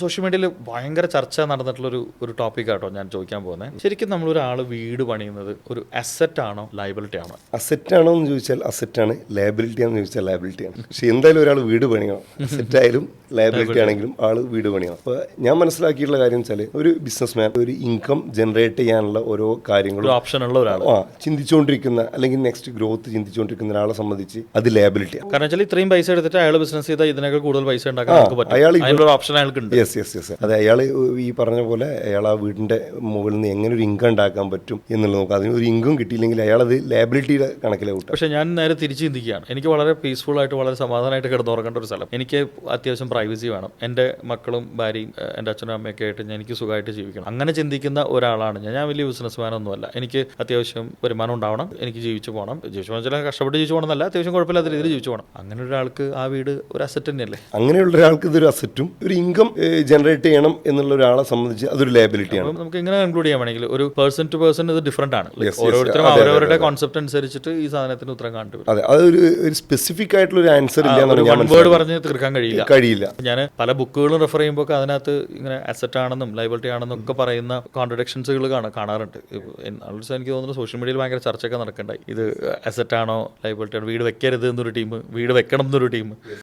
Social മീഡിയയിൽ ഭയങ്കര ചർച്ച നടന്നിട്ടുള്ള ഒരു ഒരു ടോപ്പിക് ആട്ടോ ഞാൻ ചോദിക്കാൻ പോകുന്നത് ശരിക്കും നമ്മൾ ഒരാൾ വീട് പണിയുന്നത് ഒരു അസറ്റ് ആണോ ലൈബിലിറ്റി ആണോ? അസറ്റ് ആണോ എന്ന് ചോദിച്ചാൽ അസറ്റ് ആണ് ലൈബിലിറ്റി ആണെന്ന് ചോദിച്ചാൽ ലൈബിലിറ്റി ആണ്. പക്ഷെ എന്തായാലും ഒരാൾ വീട് പണിയണം. അസറ്റ് ആയാലും ലൈബിലിറ്റി ആണെങ്കിലും ആൾ വീട് പണിയണം. അപ്പോൾ ഞാൻ മനസ്സിലാക്കിയിട്ടുള്ള കാര്യം വെച്ചാൽ ഒരു ബിസിനസ്മാൻ ഒരു ഇൻകം ജനറേറ്റ് ചെയ്യാനുള്ള ഓരോ കാര്യങ്ങളും ഓപ്ഷൻ ഉള്ള ഒരാൾ ആ ചിന്തിച്ചുകൊണ്ടിരിക്കുന്ന അല്ലെങ്കിൽ നെക്സ്റ്റ് ഗ്രോത്ത് ചിന്തിച്ചുകൊണ്ടിരിക്കുന്ന ഒരാളെ സംബന്ധിച്ച് അത് ലാബിലിറ്റിയാണ് കാരണം വെച്ചാൽ ഇത്രയും പൈസ എടുത്തിട്ട് അയാൾ ബിസിനസ് ചെയ്താൽ ഇതിനേക്കാൾ കൂടുതൽ പൈസ ഉണ്ടാക്കാൻ അയാൾ ഓപ്ഷൻ അയാൾക്ക് ഉണ്ട്. യെസ് യെസ് യെസ് അതെ അയാൾ ഈ പറഞ്ഞ പോലെ അയാൾ ആ വീടിന്റെ മുകളിൽ നിന്ന് എങ്ങനെ ഒരു ഇൻകം ഉണ്ടാക്കാൻ പറ്റും എന്നുള്ളത് നോക്കാം. അതിന് ഒരു ഇൻകം കിട്ടിയില്ലെങ്കിൽ അയാൾ അത് ലാബിലിറ്റിയുടെ കണക്കിലെ കൂട്ടും പക്ഷേ ഞാൻ നേരെ തിരിച്ച് ചിന്തിക്കുകയാണ്. എനിക്ക് വളരെ പീസ്ഫുൾ ആയിട്ട് വളരെ സമാധാനമായിട്ട് കിടന്നുറങ്ങേണ്ട ഒരു സ്ഥലം. എനിക്ക് അത്യാവശ്യം പ്രൈവസി വേണം. എന്റെ മക്കളും ഭാര്യയും എന്റെ അച്ഛനും അമ്മയൊക്കെ ആയിട്ട് ഞാൻ എനിക്ക് സുഖമായിട്ട് ജീവിക്കണം. അങ്ങനെ ചിന്തിക്കുന്ന ഒരാളാണ് ഞാൻ. ഞാൻ വലിയ ബിസിനസ് മാനൊന്നുമല്ല എനിക്ക് അത്യാവശ്യം വരുമാനം ഉണ്ടാവണം. എനിക്ക് ജീവിച്ചു പോകണം. ജീവിച്ചു പോകണം ചില കഷ്ടപ്പെട്ട് ജീവിച്ചു പോകണം എന്നല്ല അത്യാവശ്യം കുഴപ്പമില്ലാത്ത രീതിയിൽ ജീവിച്ചു പോകണം. അങ്ങനെ ഒരാൾക്ക് ആ വീട് ഒരു അസറ്റ് തന്നെയല്ലേ? അങ്ങനെയുള്ള ഒരാൾക്ക് ഇതൊരു അസറ്റും ഒരു ഇൻകം ജനറേറ്റ് ചെയ്യണം എന്നുള്ള ഒരാളെ സംബന്ധിച്ച് അതൊരു ലയബിലിറ്റി ആണ്. നമുക്ക് ഇങ്ങനെ കൺക്ലൂഡ് ചെയ്യാൻ വേണമെങ്കിൽ ഒരു പേഴ്സൺ ടു പേഴ്സൺ ഇത് ഡിഫറെന്റ് ആണ്. ഓരോരുത്തരും അവരവരുടെ കോൺസെപ്റ്റ് അനുസരിച്ചിട്ട് ഈ സാധനത്തിന് ഉത്തരം കാണിട്ട് അതെ അതൊരു ഒരു സ്പെസിഫിക് ആയിട്ടുള്ള ഒരു ആൻസർ ഇല്ല വേർഡ് പറഞ്ഞ് തീർക്കാൻ കഴിയില്ല. കഴിയില്ല. ഞാൻ പല ബുക്കുകളും റെഫർ ചെയ്യുമ്പോൾ അതിനകത്ത് ഇങ്ങനെ അസറ്റ് ആണെന്നും ലൈബിലിറ്റി ആണെന്നും ഒക്കെ പറയുന്ന കോൺട്രഡിക്ഷൻസുകൾ കാണാറുണ്ട്. എനിക്ക് തോന്നുന്നു സോഷ്യൽ മീഡിയയിൽ ഭയങ്കര ചർച്ചയൊക്കെ നടക്കണ്ടായി. ഇത് അസറ്റ് ആണോ ലൈബിലിറ്റി ആണോ? വീട് വെക്കരുത് എന്നൊരു ടീം വീട് വെക്കണം എന്നൊരു ടീം